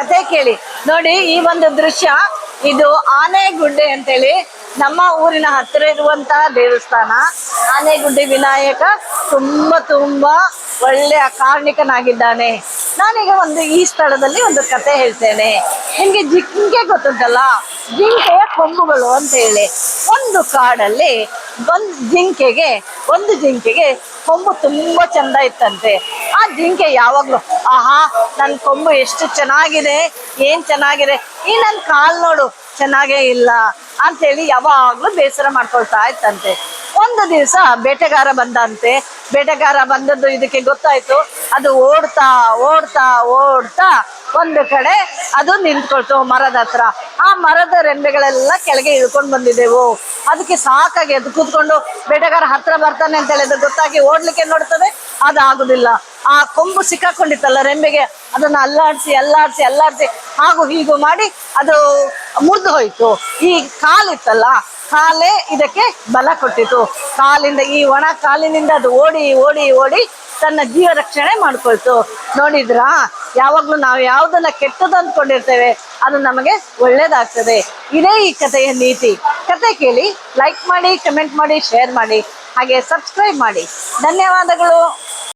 ಕತೆ ಕೇಳಿ. ನೋಡಿ, ಈ ಒಂದು ದೃಶ್ಯ, ಇದು ಆನೆಗುಡ್ಡೆ ಅಂತೇಳಿ ನಮ್ಮ ಊರಿನ ಹತ್ತಿರ ಇರುವಂತಹ ದೇವಸ್ಥಾನ. ಆನೆಗುಡ್ಡೆ ವಿನಾಯಕ ತುಂಬಾ ತುಂಬಾ ಒಳ್ಳೆಯ ಕಾರ್ಣಿಕನಾಗಿದ್ದಾನೆ ನಾನೀಗ ಒಂದು ಈ ಸ್ಥಳದಲ್ಲಿ ಒಂದು ಕತೆ ಹೇಳ್ತೇನೆ. ನಿಮ್ಗೆ ಜಿಂಕೆ ಗೊತ್ತುಂಟಲ್ಲ? ಜಿಂಕೆಯ ಕೊಂಬುಗಳು ಅಂತ ಹೇಳಿ. ಒಂದು ಕಾಡಲ್ಲಿ ಒಂದು ಜಿಂಕೆಗೆ ಒಂದು ಜಿಂಕೆಗೆ ಕೊಂಬು ತುಂಬಾ ಚಂದ ಇತ್ತಂತೆ. ಜಿಂಕೆ ಯಾವಾಗ್ಲೂ, ಆಹಾ, ನನ್ ಕೊಂಬು ಎಷ್ಟು ಚೆನ್ನಾಗಿದೆ, ಏನ್ ಚೆನ್ನಾಗಿದೆ, ಈ ನನ್ ಕಾಲ್ ನೋಡು, ಚೆನ್ನಾಗೇ ಇಲ್ಲ ಅಂತೇಳಿ ಯಾವಾಗ್ಲೂ ಬೇಸರ ಮಾಡ್ಕೊಳ್ತಾ ಇತ್ತಂತೆ ಒಂದು ದಿವಸ ಬೇಟೆಗಾರ ಬಂದಂತೆ. ಬೇಟೆಗಾರ ಬಂದದ್ದು ಇದಕ್ಕೆ ಗೊತ್ತಾಯ್ತು. ಅದು ಓಡ್ತಾ ಓಡ್ತಾ ಓಡ್ತಾ ಒಂದು ಕಡೆ ಅದು ನಿಂತ್ಕೊಳ್ತು ಮರದ ಹತ್ರ. ಆ ಮರದ ರೆಂಬೆಗಳೆಲ್ಲ ಕೆಳಗೆ ಇಳ್ಕೊಂಡು ಬಂದಿದ್ದೆವು ಅದಕ್ಕೆ ಸಾಕಾಗಿ ಅದು ಕೂತ್ಕೊಂಡು ಬೇಟೆಗಾರ ಹತ್ರ ಬರ್ತಾನೆ ಅಂತ ಹೇಳಿದ್ರೆ ಗೊತ್ತಾಗಿ ಓಡ್ಲಿಕ್ಕೆ ನೋಡ್ತದೆ? ಅದಾಗುದಿಲ್ಲ. ಆ ಕೊಂಬು ಸಿಕ್ಕಾಕೊಂಡಿತ್ತಲ್ಲ ರೆಂಬೆಗೆ? ಅದನ್ನ ಅಲ್ಲಾಡ್ಸಿ ಅಲ್ಲಾಡ್ಸಿ ಅಲ್ಲಾಡ್ಸಿ, ಹಾಗೂ ಹೀಗೂ ಮಾಡಿ ಅದು ಮುರಿದು ಹೋಯ್ತು. ಈ ಕಾಲಿತ್ತಲ್ಲ ಕಾಲೇ ಇದಕ್ಕೆ ಬಲ ಕೊಟ್ಟಿತು. ಕಾಲಿಂದ ಈ ಒಣ ಕಾಲಿನಿಂದ ಅದು ಓಡಿ ಓಡಿ ಓಡಿ ತನ್ನ ಜೀವ ರಕ್ಷಣೆ ಮಾಡ್ಕೊಳ್ತು. ನೋಡಿದ್ರಾ? ಯಾವಾಗ್ಲೂ ನಾವು ಯಾವ್ದನ್ನ ಕೆಟ್ಟದ್ದು ಅಂದ್ಕೊಂಡಿರ್ತೇವೆ, ಅದು ನಮಗೆ ಒಳ್ಳೇದಾಗ್ತದೆ. ಇದೇ ಈ ಕಥೆಯ ನೀತಿ. ಕತೆ ಕೇಳಿ ಲೈಕ್ ಮಾಡಿ ಕಮೆಂಟ್ ಮಾಡಿ ಶೇರ್ ಮಾಡಿ, ಹಾಗೆ ಸಬ್ಸ್ಕ್ರೈಬ್ ಮಾಡಿ. ಧನ್ಯವಾದಗಳು.